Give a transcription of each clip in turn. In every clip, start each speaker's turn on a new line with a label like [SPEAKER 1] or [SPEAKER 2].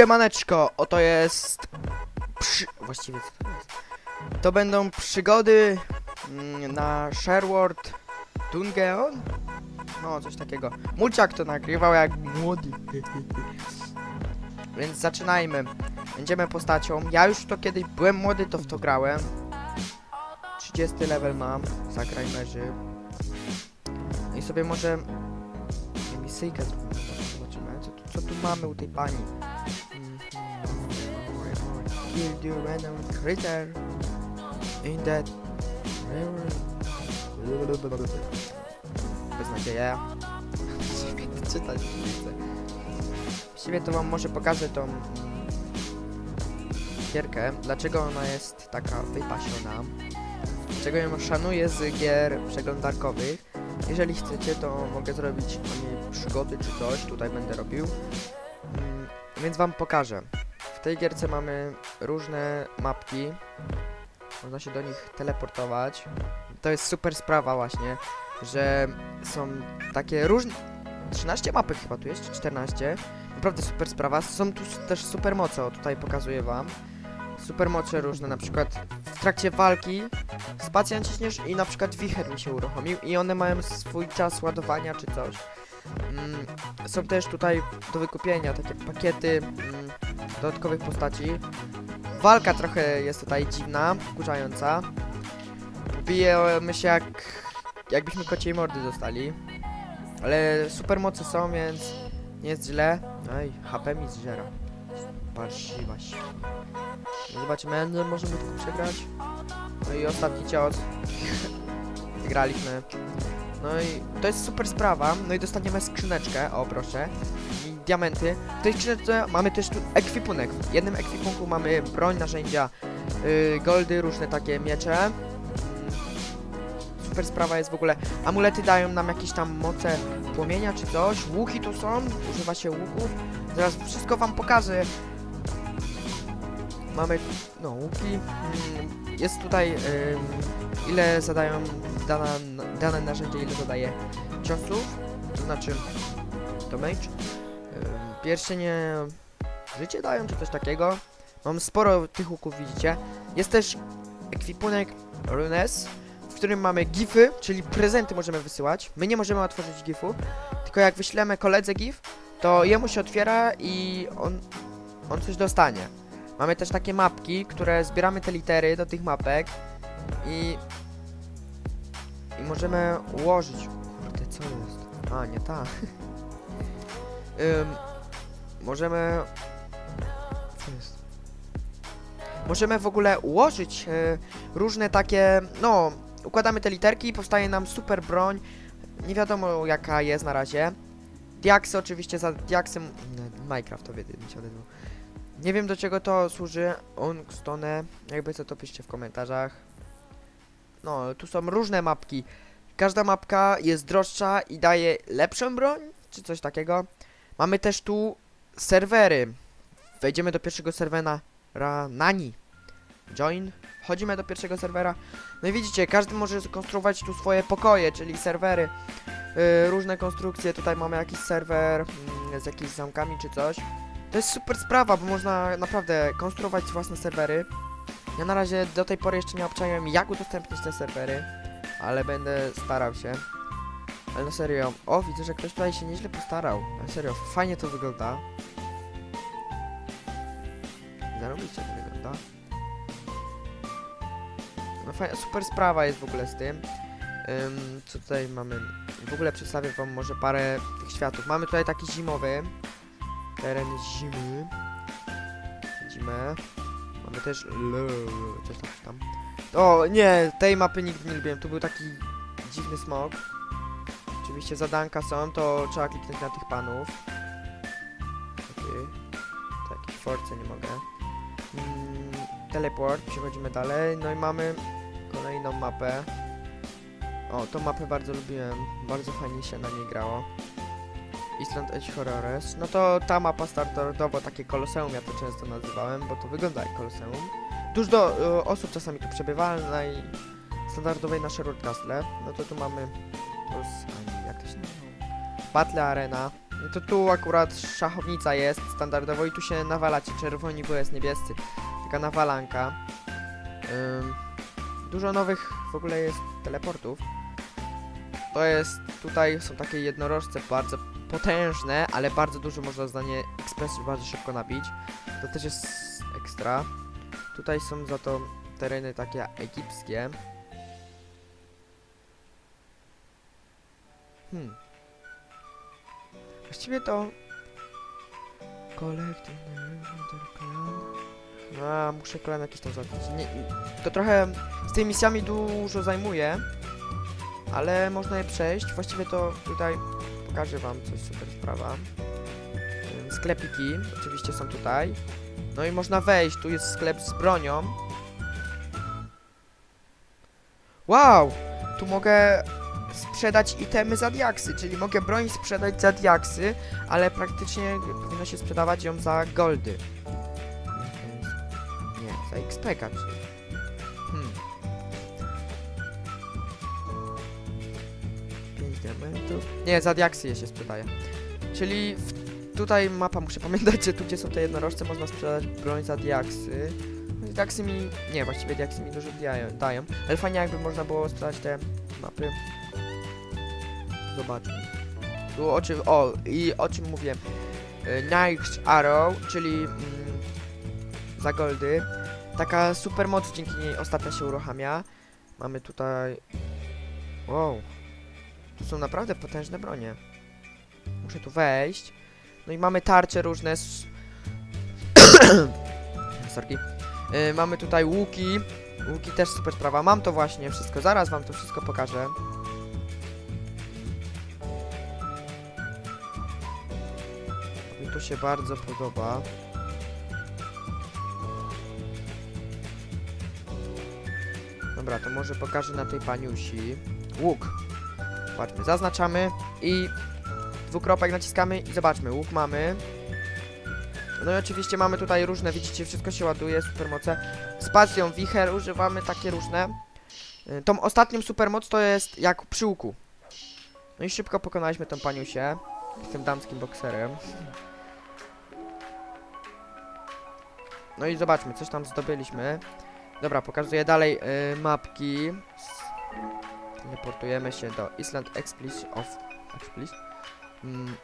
[SPEAKER 1] Siemaneczko, oto jest... Przy... Właściwie co to jest? To będą przygody mm, na Sherwood Dungeon? No, coś takiego. Mulciak to nagrywał jak młody. Więc zaczynajmy. Będziemy postacią. Ja już to kiedyś byłem młody, to w to grałem. 30 level mam. Zagraj merzy. No i sobie może misyjkę zrobimy. Zobaczymy, co tu, co tu mamy u tej pani. Kill the random critter in that river. Beznadzieja. Czytać nie chcę. Właściwie to wam może pokażę tą gierkę, dlaczego ona jest taka wypasiona. Dlaczego ją szanuję z gier przeglądarkowych. Jeżeli chcecie, to mogę zrobić o niej przygody czy coś, tutaj będę robił. Mm, Więc wam pokażę. W tej gierce mamy różne mapki. Można się do nich teleportować. To jest super sprawa właśnie, że są takie różne... 13 mapek chyba tu jest, czy 14. Naprawdę super sprawa. Są tu też super moce, o tutaj pokazuję wam. Super moce różne, na przykład w trakcie walki spację naciśniesz i na przykład wicher mi się uruchomił i one mają swój czas ładowania czy coś. Mm, są też tutaj do wykupienia takie pakiety mm, dodatkowych postaci. Walka trochę jest tutaj dziwna, wkurzająca. Bijemy się jak jakbyśmy kociej mordy dostali. Ale super mocy są, więc nie jest źle. Ej, HP mi zżera. Patrzywa się. No Zobaczymy, no możemy tylko przegrać. No i ostatni cios. Wygraliśmy. No i to jest super sprawa. No i dostaniemy skrzyneczkę, o proszę. Diamenty. W tej skrzyneczce mamy też tu ekwipunek. W jednym ekwipunku mamy broń, narzędzia, yy, goldy, różne takie miecze. Super sprawa jest w ogóle. Amulety dają nam jakieś tam moce płomienia czy coś. Łuki tu są, używa się łuków. Zaraz wszystko wam pokażę. Mamy, no, łuki. Mm, Jest tutaj, ym, ile zadają dana, dane narzędzie, ile zadaje ciosów. To znaczy, damage. Pierścienie życie dają, czy coś takiego. Mam sporo tych łuków, widzicie. Jest też ekwipunek Runes, w którym mamy gify, czyli prezenty możemy wysyłać. My nie możemy otworzyć gifu, tylko jak wyślemy koledze gif, to jemu się otwiera i on, on coś dostanie. Mamy też takie mapki, które zbieramy te litery do tych mapek i i możemy ułożyć. Kurde, co jest? A, nie ta. Ym, możemy co jest? Możemy w ogóle ułożyć y, różne takie, no, układamy te literki i powstaje nam super broń. Nie wiadomo jaka jest na razie. Diaksy oczywiście za diaksem. nie, Minecraft to mi się odezwał. Nie wiem do czego to służy. Ongstone. Jakby co to piszcie w komentarzach. No, tu są różne mapki. Każda mapka jest droższa i daje lepszą broń, czy coś takiego. Mamy też tu serwery. Wejdziemy do pierwszego serwera Nani. Join. Wchodzimy do pierwszego serwera. No i widzicie, każdy może skonstruować tu swoje pokoje, czyli serwery. Yy, różne konstrukcje. Tutaj mamy jakiś serwer mm, z jakimiś zamkami czy coś. To jest super sprawa, bo można naprawdę konstruować własne serwery. Ja na razie do tej pory jeszcze nie obczaiłem jak udostępnić te serwery, ale będę starał się. Ale na serio, o widzę, że ktoś tutaj się nieźle postarał. Na serio, fajnie to wygląda. Zarobicie to wygląda. No fajna, super sprawa jest w ogóle z tym. Ym, co tutaj mamy? W ogóle przedstawię wam może parę tych światów. Mamy tutaj taki zimowy. Teren zimy. Zimę. Mamy też... Coś tam, coś tam. O, nie, tej mapy nigdy nie lubiłem. Tu był taki dziwny smok. Oczywiście zadanka są, to trzeba kliknąć na tych panów. Okej. Tak, w force nie mogę. Mm, teleport, przechodzimy dalej. No i mamy kolejną mapę. O, tą mapę bardzo lubiłem. Bardzo fajnie się na niej grało. Island Edge Horrors. No to ta mapa standardowo, takie koloseum, ja to często nazywałem, bo to wygląda jak koloseum. Dużo do, e, osób czasami tu przebywa na i standardowej na Sherwood Castle. No to tu mamy... A, jak to się nazywa? Battle Arena. To tu akurat szachownica jest standardowo i tu się nawalacie czerwoni, bo jest niebiescy. Taka nawalanka. Ym, dużo nowych w ogóle jest teleportów. To jest, tutaj są takie jednorożce bardzo potężne, ale bardzo dużo można za nie ekspresu bardzo szybko nabić. To też jest ekstra. Tutaj są za to tereny takie egipskie. Hmm. Właściwie to... The clan. A, muszę klan jakiś tam zacząć. Nie, to trochę z tymi misjami dużo zajmuje, ale można je przejść. Właściwie to tutaj pokażę wam coś super sprawa. Sklepiki oczywiście są tutaj. No i można wejść, tu jest sklep z bronią. Wow! Tu mogę sprzedać itemy za diaksy, czyli mogę broń sprzedać za diaksy, ale praktycznie powinno się sprzedawać ją za goldy. Nie, za XP czyli. Hmm. 5 diamentów. Nie, za diaksy je się sprzedaje. Czyli w, tutaj mapa, muszę pamiętać, że tu gdzie są te jednorożce można sprzedać broń za diaksy. Diaksy mi... Nie, właściwie diaksy mi dużo dają, dają. Ale fajnie jakby można było sprzedać te mapy. Zobaczmy. Tu o czym... O, i o czym mówię. Y, Night Arrow, czyli... Mm, za goldy. Taka super moc dzięki niej ostatnio się uruchamia. Mamy tutaj... Wow. Tu są naprawdę potężne bronie. Muszę tu wejść. No i mamy tarcze różne. s- Sorki. Yy, mamy tutaj łuki. Łuki też super sprawa. Mam to właśnie wszystko. Zaraz wam to wszystko pokażę. Mi to się bardzo podoba. Dobra, to może pokażę na tej paniusi. Łuk. Zobaczmy, zaznaczamy i dwukropek naciskamy i zobaczmy, łuk mamy. No i oczywiście mamy tutaj różne, widzicie, wszystko się ładuje, supermoce. Spacją wicher używamy, takie różne. Y, Tą ostatnią supermoc to jest jak przy łuku. No i szybko pokonaliśmy tą paniusię z tym damskim bokserem. No i zobaczmy, coś tam zdobyliśmy. Dobra, pokazuję dalej y, mapki. Teleportujemy się do Island Explis of Explis. Mm,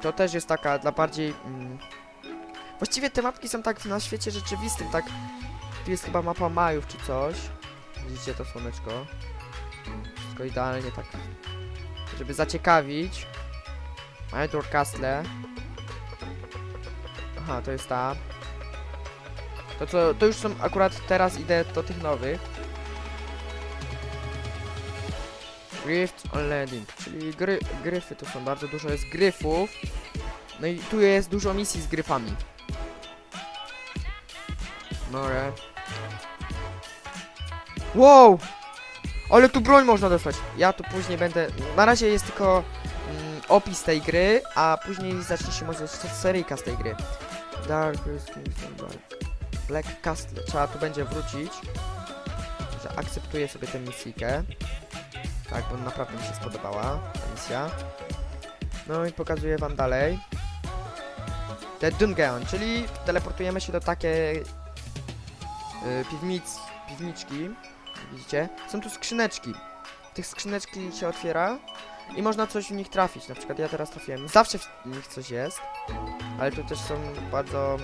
[SPEAKER 1] to też jest taka dla bardziej... Mm, właściwie te mapki są tak na świecie rzeczywistym, tak... Tu jest chyba mapa Majów czy coś. Widzicie to słoneczko? Wszystko idealnie tak... Żeby zaciekawić. Major Castle. Aha, to jest ta. To co, to już są akurat teraz idę do tych nowych. Rift on Landing, czyli gry, gryfy tu są, bardzo dużo jest gryfów. No i tu jest dużo misji z gryfami. More. Wow! Ale tu broń można dostać. Ja tu później będę... Na razie jest tylko mm, opis tej gry, a później zacznie się może seryjka z tej gry. Dark Black. Castle. Trzeba tu będzie wrócić. Że akceptuję sobie tę misję. Tak, bo naprawdę mi się spodobała ta misja. No i pokazuję wam dalej. The Dungeon, czyli teleportujemy się do takiej piwnic, piwniczki. Widzicie? Są tu skrzyneczki. Tych skrzyneczki się otwiera i można coś w nich trafić. Na przykład ja teraz trafiłem. Zawsze w nich coś jest. Ale tu też są bardzo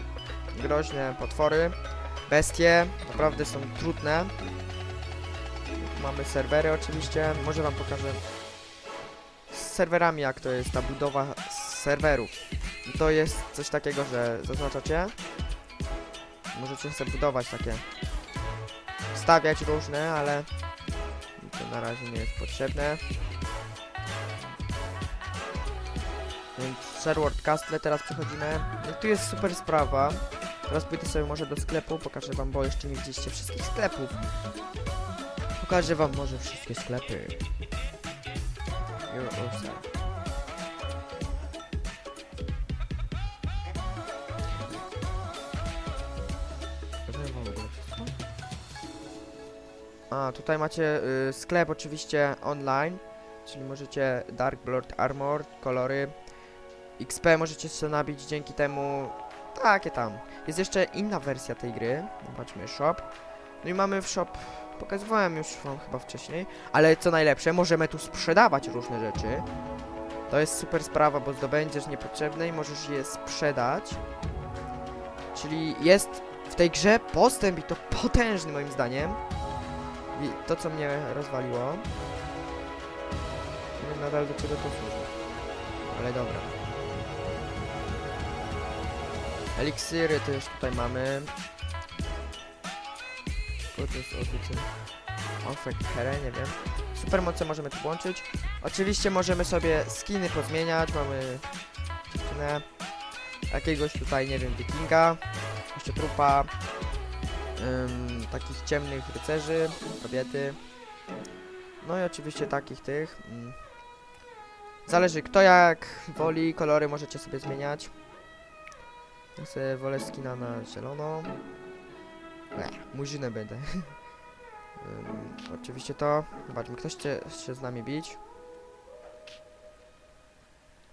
[SPEAKER 1] groźne potwory. Bestie. Naprawdę są trudne. Mamy serwery oczywiście. Może wam pokażę z serwerami jak to jest ta budowa serwerów. To jest coś takiego, że zaznaczacie. Możecie sobie budować takie stawiać różne, ale to na razie nie jest potrzebne. Więc Sherwood Castle teraz przechodzimy. No tu jest super sprawa. Teraz pójdę sobie może do sklepu, pokażę wam, bo jeszcze nie widzieliście wszystkich sklepów. Pokażę wam może wszystkie sklepy. You're A, tutaj macie y, sklep oczywiście online, czyli możecie Dark Blood Armor, kolory, XP możecie sobie nabić dzięki temu takie tam. Jest jeszcze inna wersja tej gry. Zobaczmy, shop. No i mamy w shop, pokazywałem już wam chyba wcześniej, ale co najlepsze, możemy tu sprzedawać różne rzeczy. To jest super sprawa, bo zdobędziesz niepotrzebne i możesz je sprzedać. Czyli jest w tej grze postęp i to potężny moim zdaniem. To co mnie rozwaliło. Wiem nadal do czego to służy. Ale dobra. Eliksiry też tutaj mamy. To jest odwrócenie? Ofek Here, nie wiem. Supermoce możemy tu włączyć. Oczywiście możemy sobie skiny pozmieniać. Mamy dziewczynę. Jakiegoś tutaj, nie wiem, wikinga. Jeszcze trupa. Ym, takich ciemnych rycerzy. Kobiety. No i oczywiście takich tych. mm. Zależy kto jak woli, kolory możecie sobie zmieniać. Ja sobie wolę skina na zielono. Ech, murzynę będę. Ym, oczywiście to. Zobaczmy, ktoś chce się z nami bić.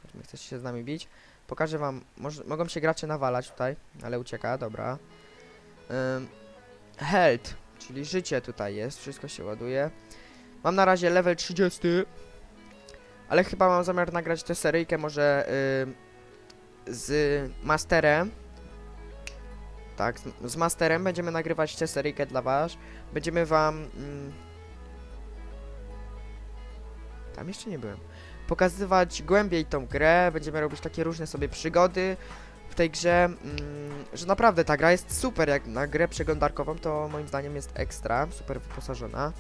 [SPEAKER 1] Zobaczmy, chce się z nami bić. Pokażę wam, mogą się gracze nawalać tutaj, ale ucieka, dobra. Ym, health, czyli życie tutaj jest, wszystko się ładuje. Mam na razie level 30. Ale chyba mam zamiar nagrać tę seryjkę może y, z masterem. Tak, z, z masterem będziemy nagrywać tę seryjkę dla was. Będziemy wam... Mm, tam jeszcze nie byłem. Pokazywać głębiej tą grę, będziemy robić takie różne sobie przygody w tej grze, mm, że naprawdę ta gra jest super, jak na grę przeglądarkową to moim zdaniem jest ekstra, super wyposażona.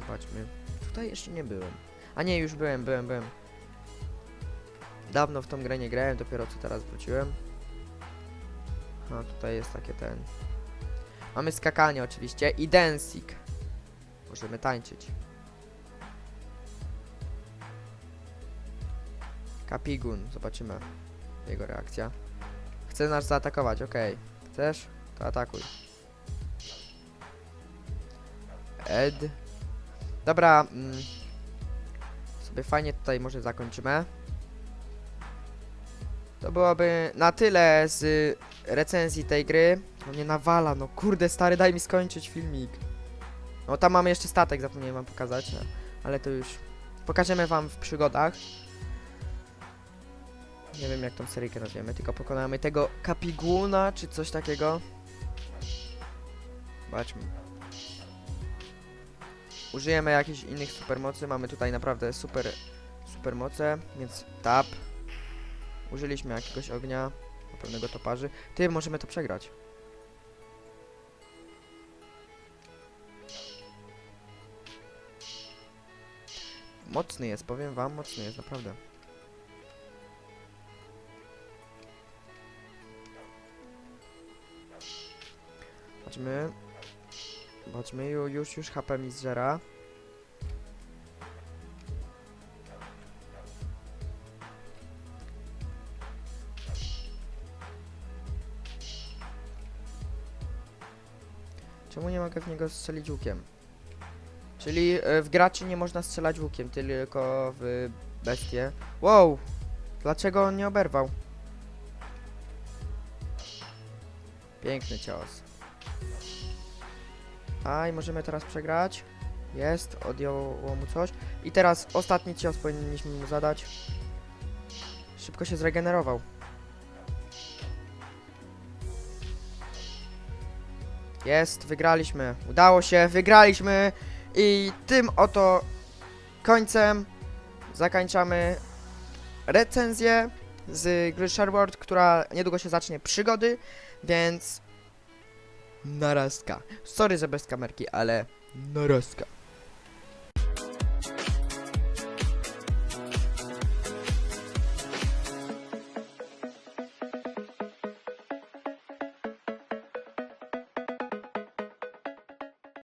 [SPEAKER 1] Zobaczmy. Tutaj jeszcze nie byłem. A nie, już byłem, byłem, byłem. Dawno w tą grę nie grałem, dopiero co teraz wróciłem. A tutaj jest takie ten. Mamy skakanie oczywiście i dancing. Możemy tańczyć. Kapigun, zobaczymy jego reakcja. Chce nas zaatakować, okej. Chcesz? To atakuj. Ed. Dobra, mm, sobie fajnie tutaj może zakończymy. To byłoby na tyle z recenzji tej gry. No nie nawala, no kurde stary, daj mi skończyć filmik. No tam mamy jeszcze statek, zapomniałem wam pokazać, no, ale to już pokażemy wam w przygodach. Nie wiem jak tą seryjkę nazwiemy, tylko pokonamy tego kapiguna, czy coś takiego. Zobaczmy. Użyjemy jakichś innych supermocy, mamy tutaj naprawdę super supermoce, więc tap. Użyliśmy jakiegoś ognia, pewnego toparzy. Ty, możemy to przegrać. Mocny jest, powiem wam, mocny jest, naprawdę. Chodźmy. Chodźmy, ju- już, już HP mi zżera. Czemu nie mogę w niego strzelić łukiem? Czyli e, w graczy nie można strzelać łukiem, tylko w bestie. Wow! Dlaczego on nie oberwał? Piękny cios. A i możemy teraz przegrać. Jest, odjęło mu coś. I teraz ostatni cios powinniśmy mu zadać. Szybko się zregenerował. Jest, wygraliśmy. Udało się, wygraliśmy. I tym oto końcem zakończamy recenzję z gry Sherwood, która niedługo się zacznie przygody, więc narazka. Sorry, że bez kamerki, ale narazka.